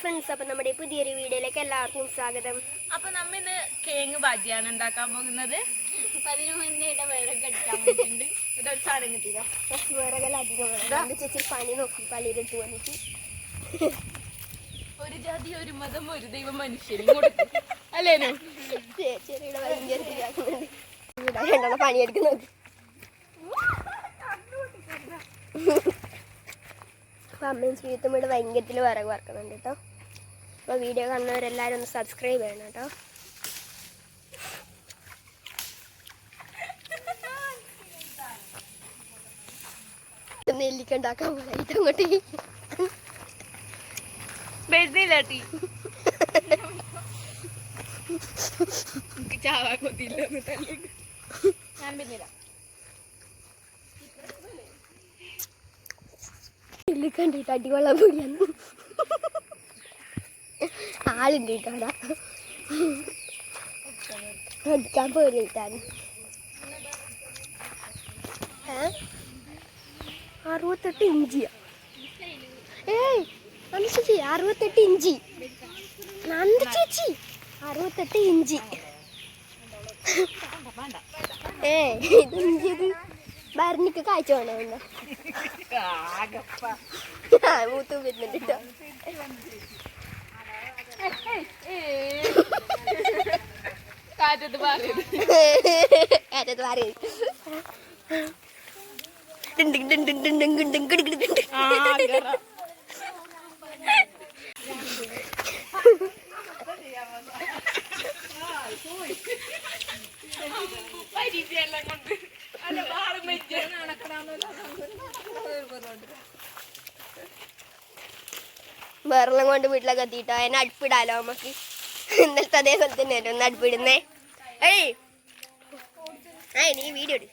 Friends അപ്പം നമ്മുടെ പുതിയൊരു വീഡിയോയിലേക്ക് എല്ലാവർക്കും സ്വാഗതം. അപ്പൊ നമ്മ ഇന്ന് കേങ്ങ് ബാജിയാണ് ഉണ്ടാക്കാൻ പോകുന്നത്. അപ്പം അതിന് മുന്നേ വിറക് അടിക്കാൻ പോയിട്ടുണ്ട്. ഒരു സാധനം കിട്ടിയില്ല? കുറച്ച് വിറകെല്ലാം അധികം വേണം എന്റെ ചേച്ചി പണി നോക്കി പള്ളിയിലെടുത്ത് വന്നിട്ട്. ഒരു ജാതി ഒരു മതം ഒരു ദൈവം മനുഷ്യരും കൊടുക്കും അല്ലേനു ചേച്ചിയുടെ ഭയങ്കര അപ്പം അമ്മയും ശ്രീത്തും ഇവിടെ ഭയങ്കരത്തിൽ വിറക് വറക്കുന്നുണ്ട് കേട്ടോ. അപ്പോൾ വീഡിയോ കാണുന്നവരെല്ലാവരും ഒന്ന് സബ്സ്ക്രൈബ് ചെയ്യണം കേട്ടോ. നെല്ലിക്ക ഉണ്ടാക്കാൻ പോയിട്ട് അങ്ങോട്ട് വരുന്നില്ലാട്ടി കൊതിയില്ല ഞാൻ പിന്നില്ല നെല്ലിക്ക കണ്ടിട്ട് അടികൊള്ളാൻ പോയാണ് ആളുണ്ട് കേട്ടോ അടിക്കാൻ പോയിട്ടാണ് ഏ? അറുപത്തെട്ട് ഇഞ്ചിയാ ഏയ് നന്ദ ചേച്ചി അറുപത്തെട്ട് ഇഞ്ചി. നന്ദ ചേച്ചി അറുപത്തെട്ട് ഇഞ്ചി. ഏ ഇത് ഇഞ്ചിയത് ഭരണിക്ക് കാഴ്ച വേണമുണ്ടോ മൂത്തും വരുന്നുണ്ട് കേട്ടോ കാറ്റത്ത് മാറി ഡിണ്ടിങ് കിടികിടി ഡിണ്ടിങ്. പരിചയെല്ലാം കൊണ്ട് അല്ല വാളും വെച്ച് വേറെല്ലാം കൊണ്ട് വീട്ടിലൊക്കെ എത്തിയിട്ടോ? എന്നെ അടുപ്പിടാലോ നമുക്ക്? ഇന്നലത്തെ അതേപോലെ തന്നെ ഒന്ന് അടുപ്പിടുന്നേ? ഏയ്! ആ നീ വീഡിയോ എടു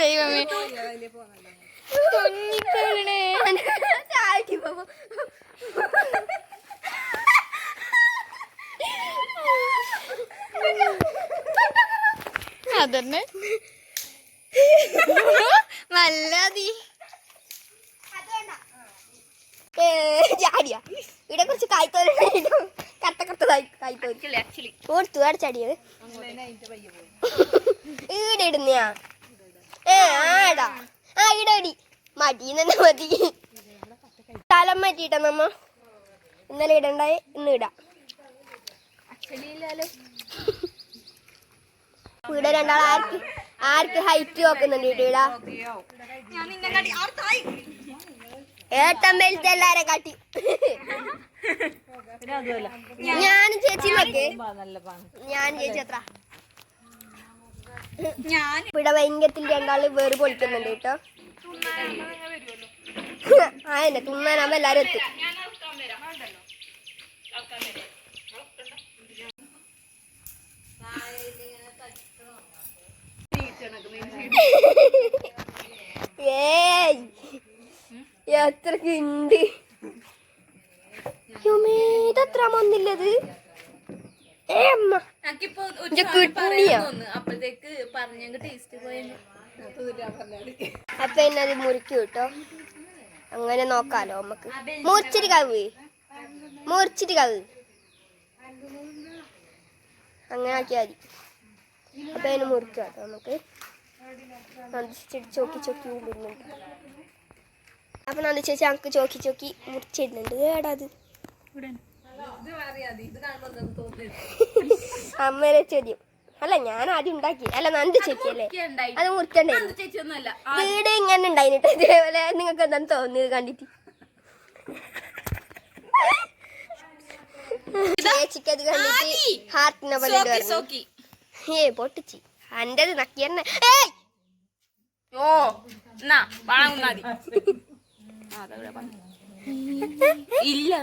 ദൈവമേ. ചാടി പോവും. അതന്നെ. നല്ലതി. ഏ, ചാടിയാ ഇവിടെ കുറച്ച് കായ്ത്തോലുണ്ടായിരുന്നു കറുത്ത കറുത്ത കായ്ത്തോൽ. ഓർത്തു അവിടെ ചാടിയത് ഈടെ ഇടുന്നയാ. ഏ ആടാ ആ ഇവിടെ അടി മടി തന്നെ മതി. സ്ഥലം മാറ്റിയിട്ടാ നമ്മ? ഇന്നലെ ഇടണ്ടായി ഇന്ന് ഇടാം. ഇവിടെ രണ്ടാൾ ആർക്ക് ആർക്ക് ഹൈറ്റ് നോക്കുന്നുണ്ട് ഇവിടെ ഏട്ടമ്മയിലത്തെ എല്ലാരെ കാട്ടി. ഞാനും ചേച്ചി നോക്കേ ഞാൻ ചേച്ചി അത്ര ഞാൻ ഇവിടെ ഭയങ്കരത്തിൽ രണ്ടാൾ വേറ് പൊളിക്കുന്നുണ്ട് കേട്ടോ. ആ എന്നെ തിന്നാനാകുമ്പോ എല്ലാരും എത്തും. ഏയ്. എത്രക്ക് ഉണ്ട് ഇതെത്ര വന്നില്ലത് അപ്പൊ എന്നെ അത് മുറിക്കും കേട്ടോ അങ്ങനെ നോക്കാലോ നമുക്ക് മുറിച്ചിട്ട് കവ് മുറിച്ചിട്ട് കവ് അങ്ങനെ ആക്കിയാൽ മതി. അപ്പൊ അതിന് മുറിക്കും കേട്ടോ നമുക്ക്. ചോക്കി ചോക്കി ഇടുന്നുണ്ട്. അപ്പൊ നന്ദി ചേച്ചി നമുക്ക് ചോക്കി ചോക്കി മുറിച്ചിടുന്നുണ്ട്. ഏടാ അത് അമ്മേരെ ചോദ്യം. അല്ല ഞാൻ ആദ്യം ഉണ്ടാക്കി. അല്ല നന്ദി ചേച്ചി അല്ലേ? അത് മുറിക്കണ്ടേ? വീട് ഇങ്ങനെ ഉണ്ടായിട്ട് ഇതേപോലെ നിങ്ങൾക്ക് എന്താണ് തോന്നിയത് കണ്ടിട്ട്? ചേച്ചിക്ക് അത് കണ്ടിട്ട് ഹാർട്ടിനെ പോലെ ഏ പൊട്ടിച്ചി. അന്റെത് നക്കി തന്നെ ഏയ്! ഓ എന്നാ പണം ഉന്നാതി ഇല്ല.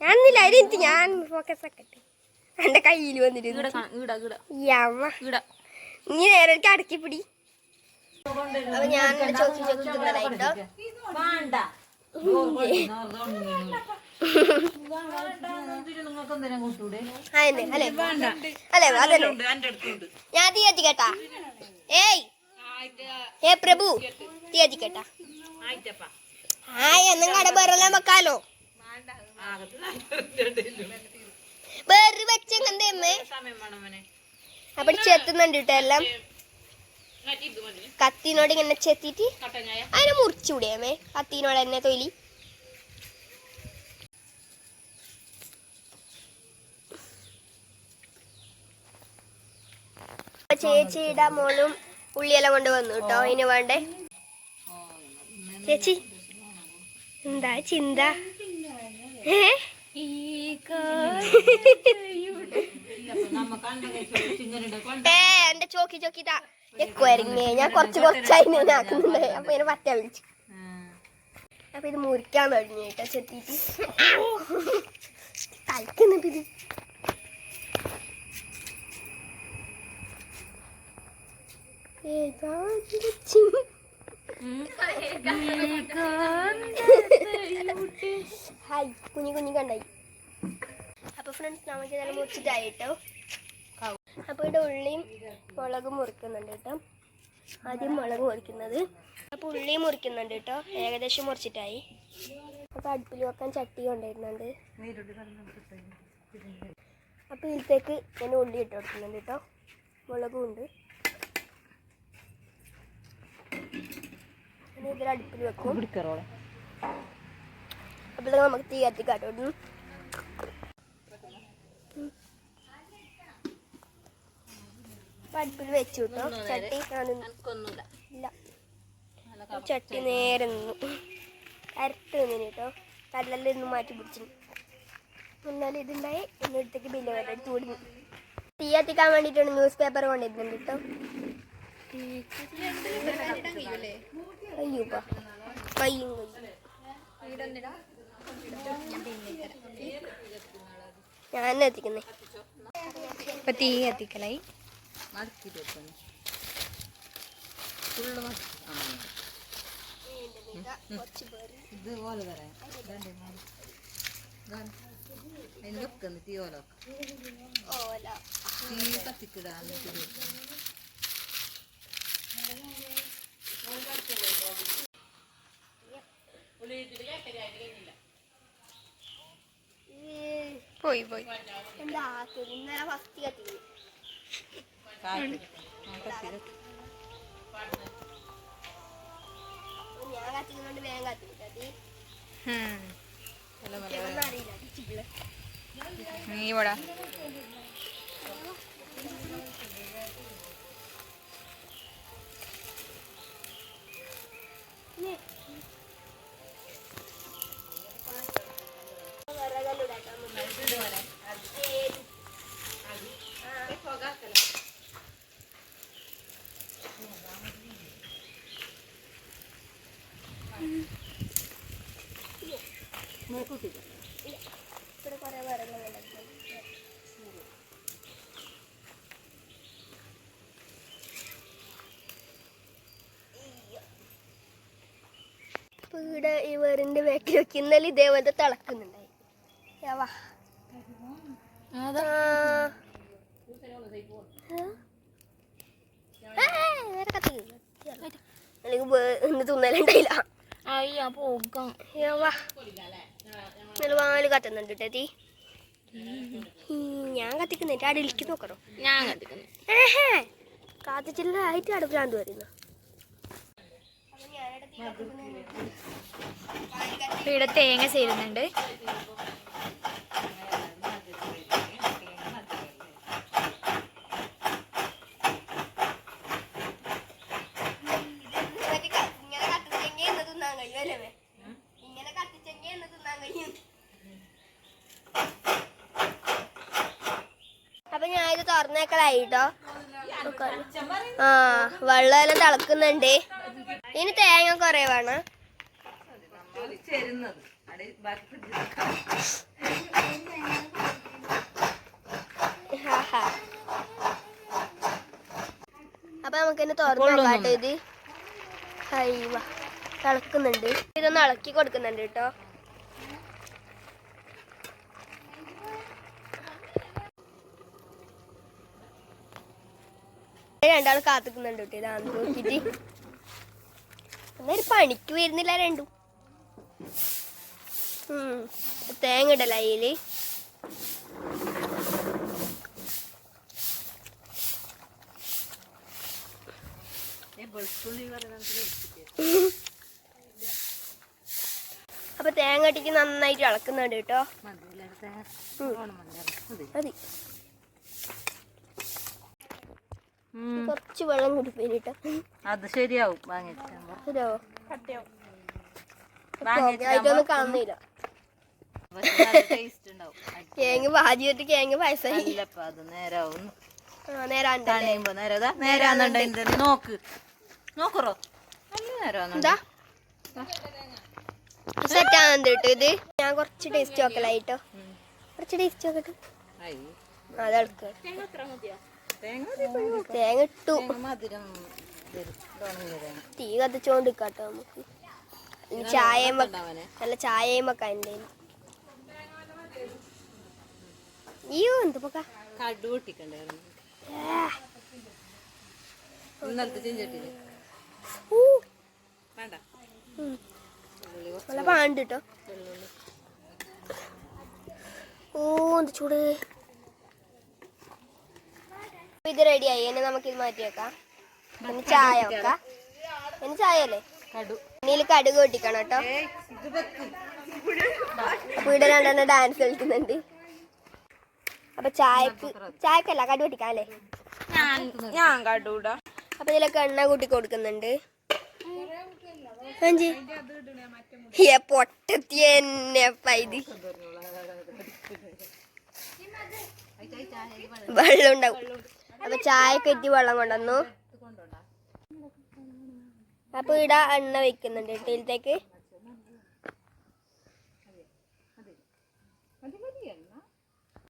ഞാനില്ല അതിന് ഞാൻ ഫോക്കസ് ആക്കട്ടെ എന്റെ കയ്യിൽ വന്നിട്ട് നീ നേരെ എനിക്ക് അടക്കിപ്പിടി അപ്പൊ ഞാൻ ചോക്കി ചോക്കി തിന്നലായിട്ടോ? ഞാൻ തീ കത്തിക്കട്ടാ ഏയ് ഏ പ്രഭു തീ കത്തിക്കട്ടാ കട ബെറലാൻ വെക്കാലോ ബെറി വെച്ചെന്തേ അമ്മേ സമയം വേണം മോനെ അവിടെ ചെത്തുന്നുണ്ട് കേട്ടോ എല്ലാം കത്തിനോട് ഇങ്ങനെ ചെത്തിട്ട് അതിനെ മുറിച്ചൂടെ അമ്മേ കത്തിനോട് തന്നെ തൊലി അപ്പൊ ചേച്ചിയുടെ മോളും ഉള്ളിയെല്ലാം കൊണ്ട് വന്നു കേട്ടോ അതിന് വേണ്ടേ? ചേച്ചി എന്താ ചിന്ത? ഏ? എന്റെ ചോക്കി ചോക്കിതാ എക്കുവരങ്ങേ ഞാൻ കുറച്ച് കുറച്ചായി ഞാൻ ആക്കുന്നുണ്ട്. അപ്പൊ ഇതിനെ പറ്റാ വിളിച്ചു. അപ്പൊ ഇത് മുറിക്കാൻ തുടങ്ങി കേട്ടോ ചെത്തിട്ട് കളിക്കുന്നുണ്ട് ഹായ് കുഞ്ഞു കുഞ്ഞു കണ്ടായി. അപ്പൊ ഫ്രണ്ട്സ് നമുക്ക് ഇതെല്ലാം മുറിച്ചിട്ടായി കേട്ടോ. അപ്പൊ ഇവിടെ ഉള്ളിയും മുളകും മുറിക്കുന്നുണ്ട് കേട്ടോ. ആദ്യം മുളക് മുറിക്കുന്നത്. അപ്പൊ ഉള്ളിയും മുറിക്കുന്നുണ്ട് കേട്ടോ. ഏകദേശം മുറിച്ചിട്ടായി. അപ്പൊ അടുപ്പിൽ വെക്കാൻ ചട്ടി കൊണ്ടുവരുന്നുണ്ട് അപ്പൊ ഇതിലേക്ക് ഞാൻ ഉള്ളി ഇട്ട് കൊടുക്കുന്നുണ്ട് കേട്ടോ. മുളകും ഉണ്ട്. ഇതിൽ അടുപ്പിൽ വെക്കും. പിടിക്കറോളെ. അപ്പോൾ നമുക്ക് തീ കത്തിക്കാട്ടോ ഉം. അടുപ്പിൽ വെച്ചു കിട്ടോ ചട്ടി ഞാൻ ഇല്ല. ചട്ടി നേരെ നിന്നു. കരട്ട് നിന്നു കേട്ടോ. കല്ലല്ല ഇന്ന് മാറ്റി പിടിച്ചു എന്നാലും ഇതുണ്ടായി. എന്നിടത്തേക്ക് ബില്ല് വരെ. എടുത്ത് കൊടുത്തു തീ കത്തിക്കാൻ വേണ്ടിയിട്ടാണ് ന്യൂസ് പേപ്പർ കൊണ്ടിരുന്നത് കേട്ടോ. കയ്യും കയ്യും ഞാൻ എത്തിക്കുന്നേ? ഇപ്പൊ തീ എത്തിക്കലായി ഇതുപോലെ തീ തീ കത്തിക്കിടാ പോയി പോയി. എന്താ ഇന്നലെ ഫസ്റ്റ് കത്തി കത്തി. കത്തി ഞാൻ കത്തിക്കുന്നുണ്ട് വേഗം കത്തിക്കിട്ടാ തീ ഉം. നല്ല മല ഒന്നും അറിയില്ല നീ ഇവിടെ. ഇവിടെ കുറെ ഇപ്പൊ ഇവിടെ ഈ വേറിന്റെ ബാക്കിൽ വെക്ക് ഇന്നലെ ഇതേപോലത്തെ തിളക്കുന്നുണ്ടായി യാവാ. ആ. ആ, വേറെ കത്തി. അല്ലെങ്കിൽ വേ- ഇന്ന് തിന്നലുണ്ടായില്ല. അയ്യ പോകാം. യാവാ. ഇന്നലെ വാൽ കത്തുന്നുണ്ട് കേട്ടോ തീ. ഞാൻ ഞാൻ കത്തിക്കുന്നിട്ട് അടിയിലേക്ക് നോക്കണോ? ഞാൻ കത്തിക്കുന്നു. ഏഹേ കാത്തിച്ചില്ലായിട്ട് അടുപ്പിലാണ്ട് വരുന്നു ഇവിടെ തേങ്ങ ചേരുന്നുണ്ട് ഇങ്ങനെ കത്തിച്ചെങ്കിൽ എന്ന് തിന്നാൻ കഴിയും അല്ലേ ഇങ്ങനെ കത്തിച്ചെങ്കിൽ എന്ന് തിന്നാൻ കഴിയും അപ്പൊ ഞാൻ ഇത് തുറന്നേക്കലായിട്ടോ ആ വെള്ളമെല്ലാം തിളക്കുന്നുണ്ട്. ഇനി തേങ്ങ കുറേ വേണം. അപ്പൊ നമുക്ക് ഇനി തുറന്നു നോക്കാട്ടോ ഇത്. ഹൈവ തിളക്കുന്നുണ്ട്. ഇതൊന്ന് ഇളക്കി കൊടുക്കുന്നുണ്ട് കേട്ടോ. രണ്ടാൾ കാത്തുക്കുന്നുണ്ട് കേട്ടോ. ഇതാന്ന് എന്നാലും പണിക്ക് വരുന്നില്ല രണ്ടും. തേങ്ങ ഇടല പറയുന്നത് അപ്പൊ തേങ്ങ ഇട്ടിക്ക് നന്നായിട്ട് ഇളക്കുന്നുണ്ട് കേട്ടോ. മതി മതി കുറച്ച് വെള്ളം കുടിപ്പേര് കേട്ടോ അത് ശരിയാവും. വാങ്ങിച്ചാവും കാണുന്നില്ല. പക്ഷെ നല്ല ടേസ്റ്റ് ഉണ്ടാവും. കേങ്ങ് ഭാജി കേങ്ങ് അത് നേരാവും നേരാന്നുണ്ടെങ്കിൽ നോക്ക്. നോക്കറോ. നല്ല നേരാന്നുണ്ട്. കേട്ടോ ഇത്. ഞാൻ കുറച്ച് ടേസ്റ്റ് നോക്കലായിട്ടോ കുറച്ച് ടേസ്റ്റ് നോക്കട്ടെ അതെടുക്ക തേങ്ങ ഇട്ടു. മധുരം തീ കത്തിച്ചോണ്ടിരിക്കാട്ടോ നമുക്ക്. ഇനി ചായയും നല്ല ചായയും എന്തേലും അയ്യോ എന്ത് കടു പൊട്ടിക്കണ്ടായിരുന്നു. പാണ്ട് കേട്ടോ ഓ എന്ത് ചൂട്. ഇത് റെഡിയായി ഇനി നമുക്ക് ഇത് മാറ്റി വെക്കാം ഇനി ചായ വെക്കാം. ഇനി ചായ അല്ലേ ഇനിയിൽ കടുക് പൊട്ടിക്കണം കേട്ടോ. അപ്പൊ ഇവിടെ രണ്ടെണ്ണം ഡാൻസ് കളിക്കുന്നുണ്ട്. അപ്പൊ ചായക്ക് ചായക്കല്ല കടു പൊട്ടിക്കാം അല്ലേ ഞാൻ കടുടാ. അപ്പൊ ഇതിലൊക്കെ എണ്ണ കൂട്ടി കൊടുക്കുന്നുണ്ട്. പൊട്ടത്തി എന്നെ പൈതി. വെള്ളം ഉണ്ടാവും. അപ്പൊ ചായ കെറ്റി വെള്ളം കൊണ്ടുവന്നു. അപ്പൊ ഇട എണ്ണ വെക്കുന്നുണ്ട് ഇട്ടിലത്തേക്ക്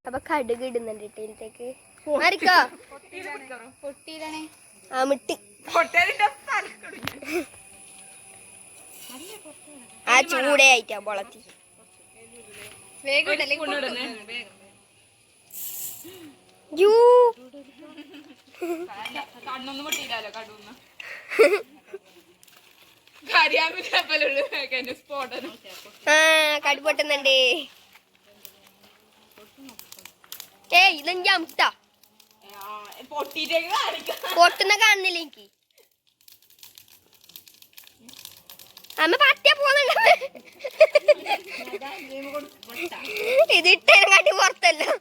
അപ്പൊ കടുക് ഇടുന്നുണ്ട് ഇട്ടിലത്തേക്ക് മാറിക്കോ. ആ മിട്ടി. ആ ചൂടേ ആയിട്ടാ പൊളത്തി യൂ കണ്ണൊന്നും പൊട്ടിയില്ലല്ലോ കടൂന്ന് കരിയാമില്ലപ്പല്ലുള്ളു സ്പോട്ടനും ആ കടി പൊട്ടുന്നുണ്ട്. ഏയ് ഇതെനിക്ക് അമുട്ടാ പൊട്ടുന്ന കാണുന്നില്ല എനിക്ക്. അമ്മ പറ്റിയ പോകുന്നുണ്ട് ഇത് ഇട്ടേനെക്കാട്ടി പുറത്തല്ലോ.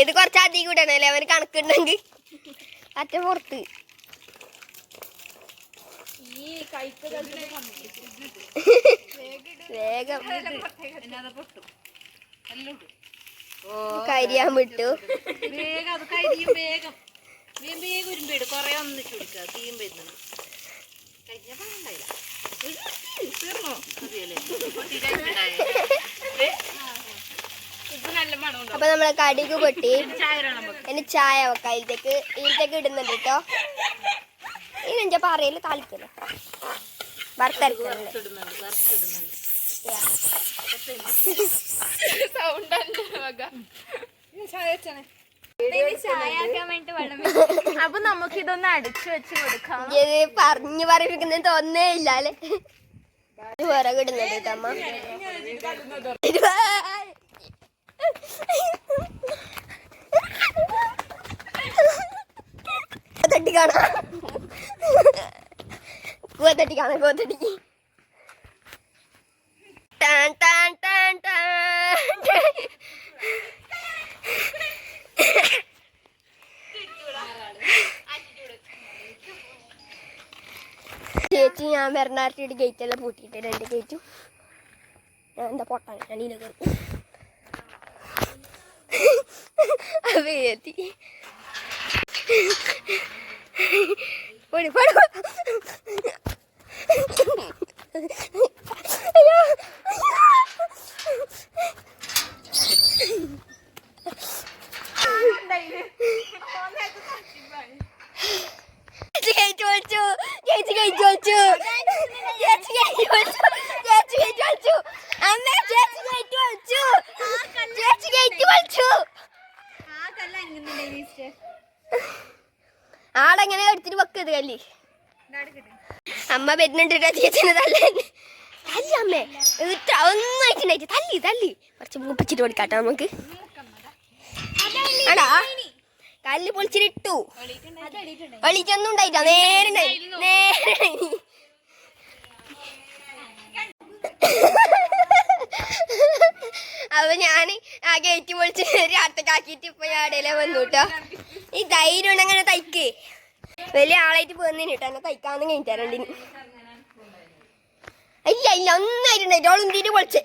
ഇത് കുറച്ച് അധികം ഇടണല്ലേ അവന് കണക്കുണ്ടെങ്കിൽ അറ്റ പുറത്ത്. വേഗം കരിയാൻ വിട്ടു. വേഗം അത് കരിയും വേഗം. വേഗം വേഗം ഉരുമ്പിട് കൊറേ ഒന്നിച്ച് കൊടുക്കുക തീയും വരുന്നുണ്ട്. കരിഞ്ഞപ്പോ ഉണ്ടായില്ല തീർന്നോ? മതിയല്ലേ പൊട്ടിയിട്ടുണ്ടായേ ഇപ്പൊ നല്ല മണം ഉണ്ടാവും അപ്പൊ നമ്മളെ കടിക്ക് പൊട്ടി. എന്നെ ചായ വെക്കാം. ഇതിലേക്ക് ഇതിലേക്ക് ഇടുന്നുണ്ട് കേട്ടോ ഇനി എന്റെ പറയൽ താളിക്കല്ലോ വറുത്തരക്കുന്നുണ്ട് അപ്പൊ നമുക്ക് ഇതൊന്ന് അടിച്ചു വെച്ച് കൊടുക്കാം. ഇത് പറഞ്ഞു പറയിപ്പിക്കുന്ന തോന്നേ ഇല്ല അല്ലേ? കേട്ടമ്മ ഇടുന്നുണ്ട് കേട്ടോ അമ്മ. തട്ടി കാണാം കൂവത്തട്ടി കാണാം കൂവത്തട്ടി ടാൻ ടാൻ ടാൻ ടാൻ ചേച്ചി ഞാൻ വരണാരുടെ ഗേറ്റ് എല്ലാം പൂട്ടിയിട്ട് രണ്ട് ഗേറ്റും ഞാൻ എന്താ പൊട്ടാണ് ഞാൻ ഇതിനെ അപ്പൊ എത്തി പോടി പോടി അയ്യോ ചേച്ചി കയറ്റി വെച്ചു ചേച്ചി കയറ്റി വെച്ചു ചേച്ചി കയറ്റി വെച്ചു ചേച്ചി കയറ്റി വെച്ചു അമ്മ ചേച്ചി കയറ്റി വെച്ചു ചേച്ചി കയറ്റി വെച്ചു ആടെങ്ങനെ എടുത്തിട്ട് വെക്കത് കല്ലി അമ്മ വരുന്നുണ്ട് ചേച്ചിന് തല്ലേ തല്ലി അമ്മേ. ഒന്നായിട്ടുണ്ടായിട്ട് തല്ലി തല്ലി. കുറച്ച് മൂപ്പിച്ചിട്ട് കൊടുക്കാട്ടോ നമുക്ക്. ആടാ കല്ല് പൊളിച്ചിട്ടു ഒളിച്ചൊന്നും ഉണ്ടായിട്ടോ നേരെ. നേരെ. അപ്പൊ ഞാൻ ആ ഗേറ്റ് പൊളിച്ച് രാത്രിക്കാക്കിട്ട് ഇപ്പൊ ഞാൻ ഇടയിലെ വന്നു കേട്ടോ ഈ ധൈര്യം ഉണ്ട് അങ്ങനെ തയ്ക്ക്. വലിയ ആളായിട്ട് പോന്നിന് കേട്ടോ എന്നെ തയ്ക്കാന്ന് കഴിഞ്ഞിട്ടാരണ്ടിന് ഇല്ല ഇല്ല പൊളിച്ചേ.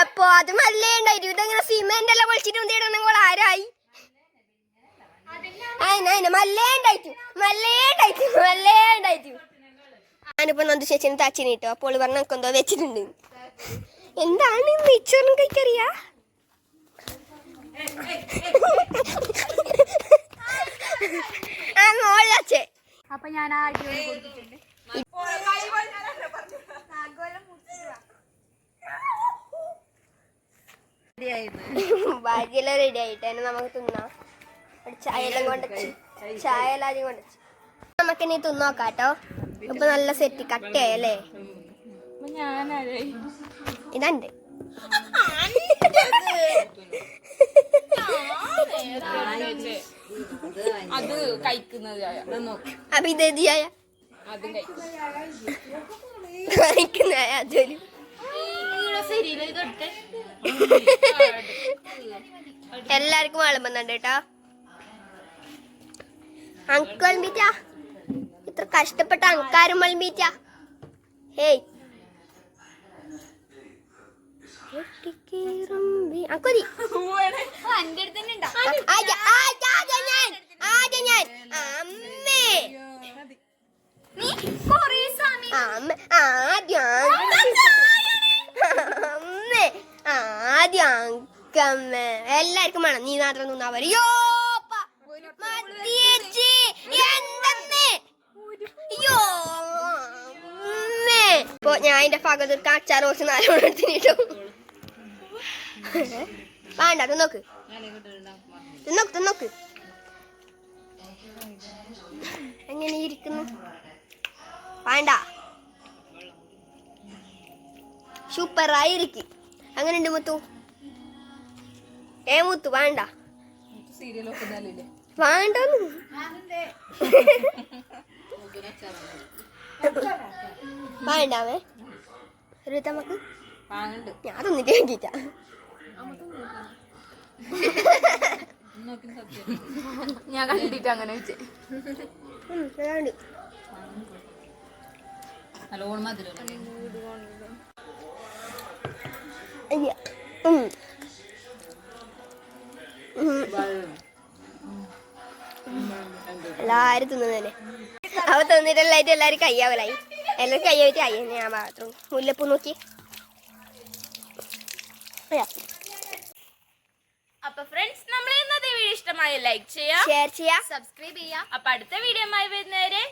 അപ്പൊ അത് മല്ലേ ഉണ്ടായിട്ട് ഇതങ്ങനെ സിമെന്റ് എല്ലാം പൊളിച്ചിട്ട് ആരായി? മല്ലേ ഉണ്ടായിട്ടു. മല്ലേ ഉണ്ടായിട്ടു മല്ലേ ഉണ്ടായിട്ടു. ഞാനിപ്പോ നന്ദു ചേച്ചിനെ കിട്ടോ. അപ്പോൾ പറഞ്ഞ എന്തോ വെച്ചിട്ടുണ്ട്. എന്താണ് നെയ്ച്ചോറും കഴിക്കറിയാ ആ മോളച്ചേ അപ്പൊ ഞാൻ ആ അടിപൊളി കൊടുത്തിട്ടുണ്ട്. ഭാഗ്യെല്ലാം റെഡി ആയിട്ട് അതിന് നമുക്ക് തിന്നാം. ചായ എല്ലാം കൊണ്ടുവച്ച്. ചായ എല്ലാം ആദ്യം കൊണ്ടുവച്ച്. നമുക്ക് ഇനി തിന്നോക്കാട്ടോ. ഇപ്പൊ നല്ല സെറ്റ് കട്ടിയായല്ലേ ഇതണ്ട്. ഇതുണ്ട് അത് കഴിക്കുന്നത്. അപ്പൊ ഇത് ഏത് ചായ അതും കഴിക്കും. കഴിക്കുന്ന അതൊരു എല്ലാവർക്കും വിളമ്പുന്നുണ്ട് കേട്ടോ. അങ്ക് വിളമ്പിറ്റ ഇത്ര കഷ്ടപ്പെട്ട അങ്കാരും വിളമ്പിറ്റ ഹേയ് അക്കൊതി എന്റെ അടുത്ത് തന്നെ ഉണ്ടോ ആദ്യം ആദ്യം ഞാൻ ആദ്യം ഞാൻ അമ്മേ കൊറേ സമയം അമ്മ ആദ്യം അമ്മേ ആദ്യം അങ്കമ്മ എല്ലാവർക്കും വേണം. നീ നാട്ടിൽ നിന്നാ പറയോ ഇപ്പൊ ഞാൻ എന്റെ ഭാഗത്ത് കാച്ചാറോസ് എടുത്തിട്ടോ വേണ്ട തിന്നോക്ക് തിന്നോക്ക് തിന്നോക്ക് എങ്ങനെ ഇരിക്കുന്നു? വേണ്ട. സൂപ്പറായിരിക്കും അങ്ങനെയുണ്ട് മുത്തു? ഏ മുത്തു വേണ്ട. വേണ്ടെന്ന്. വേണ്ടാവേ. ഒരു നമുക്ക്. ഞാൻ തിന്നിട്ട് വേണ്ടിട്ടാ ഞാൻ കണ്ടിട്ട് അങ്ങനെ വെച്ചേ. നല്ലോണം മധുരം. എല്ലാരും തിന്നുന്നല്ലേ അവ തിന്നിട്ടെല്ലായിട്ട് എല്ലാരും കയ്യാവലായി. എല്ലാരും കയ്യായിട്ട് കയ്യ ഞാൻ ബാത്റൂം മുല്ലപ്പൂ നോക്കി. അപ്പൊ ഫ്രണ്ട്സ് നമ്മൾ ഇന്നത്തെ വീഡിയോ ഇഷ്ടമായ ലൈക്ക് ചെയ്യാം ഷെയർ ചെയ്യാം. സബ്സ്ക്രൈബ് ചെയ്യാം. അപ്പൊ അടുത്ത വീഡിയോ വരുന്നവരെ